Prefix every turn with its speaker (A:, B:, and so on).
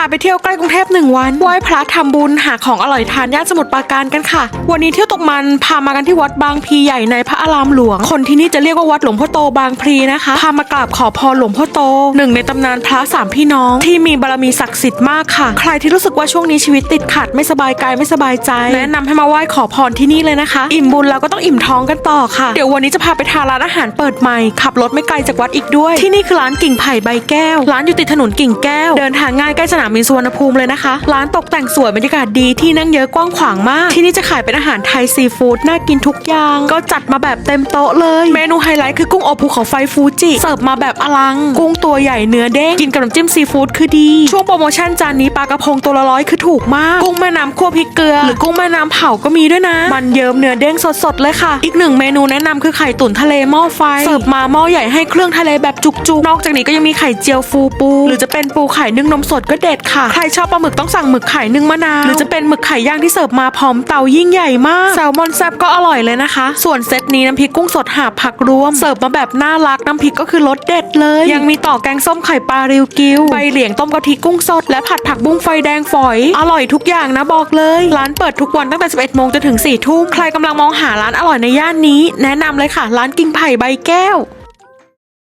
A: าไปเที่ยวใกล้กรุงเทพหนึ่งวันไหว้พระทำบุญหาของอร่อยทานย่านสมุทรปราการกันค่ะ วันนี้เที่ยวตกมันพามากันที่วัดบางพลีใหญ่ในพระอารามหลวง คนที่นี่จะเรียกว่าวัดหลวงพ่อโตบางพลีนะคะพามากราบขอพรหลวงพ่อโตหนึ่งในตำนานพระสามพี่น้องที่มีบารมีศักดิ์สิทธิ์มากค่ะ ใครที่รู้สึกว่าช่วงนี้ชีวิตติดขัดไม่สบายกายไม่สบายใจแนะนำให้มาไหว้ขอพรที่นี่เลยนะคะ อิ่มบุญแล้วก็ต้องอิ่มท้องกันต่อค่ะ เดี๋ยววันนี้จะพาไปทานร้านอาหารเปิดใหม่ขับรถไม่ไกลจากวัดอีกด้วย ที่นี่คือร้านกิ่งไผ่ใบแก้ว ร้านอยู่ติดถนนกิ่งแก้ว เดินทางง่ายใกล้สนามบินสุวรรณภูมิเลยนะคะ ร้านตกแต่งสวยบรรยากาศดีที่นั่งเยอะกว้างขวางมาก ที่นี่จะขายเป็นอาหารไทยซีฟู้ดน่ากินทุกอย่าง ก็จัดมาแบบเต็มโต๊ะเลย เมนูไฮไลท์คือกุ้งอบภูเขาไฟฟูจิเสิร์ฟมาแบบอลัง กุ้งตัวใหญ่เนื้อเด้งกินกับน้ำจิ้มซีฟู้ดคือดี ช่วงโปรโมชั่นจานนี้ปลากระพงตัวละร้อยคือถูกมากกุ้งแม่น้ำคั่วพริกเกลือ หรือกุ้งแม่น้ำเผาก็มีด้วยนะ มันเยิ้มเนื้อเด้งสดๆเลยค่ะ อีกหนึ่งเมนูแนะนำคือไข่ตุ๋นทะเลหม้อไฟเสิร์ฟมาหม้อใหญ่ให้เครื่องทะเลแบบจุกๆ นอกจากนี้ก็ยังมีไข่เจียวฟูปู หรือจะเป็นปูไข่นึ่งนมสดก็เด็ดค่ะ ใครชอบปลาหมึกต้องสั่งหมึกไข่นึ่งมะนาว หรือจะเป็นหมึกไข่ย่างที่เสิร์ฟมาพร้อมเตายิ่งใหญ่มาก แซลมอนแซบก็อร่อยเลยนะคะ ส่วนเซตนี้น้ำพริกกุ้งสดหาบผักรวม เสิร์ฟมาแบบน่ารักน้ำพริกก็คือรสเด็ดเลย ยังมีต่อแกงส้มไข่ปลาริวกิวใบเหลียงต้มกะทิกุ้งสด และผัดผักบุ้งไฟแดงฝอย อร่อยทุกอย่างนะบอกเลย ร้านเปิดทุกวันตั้งแต่ 11 โมงจนถึง 4 ทุ่ม ใครกำลังมองหาร้านอร่อยในย่านนี้ แนะนำเลยค่ะ ร้านกิ่งไผ่ใบแก้ว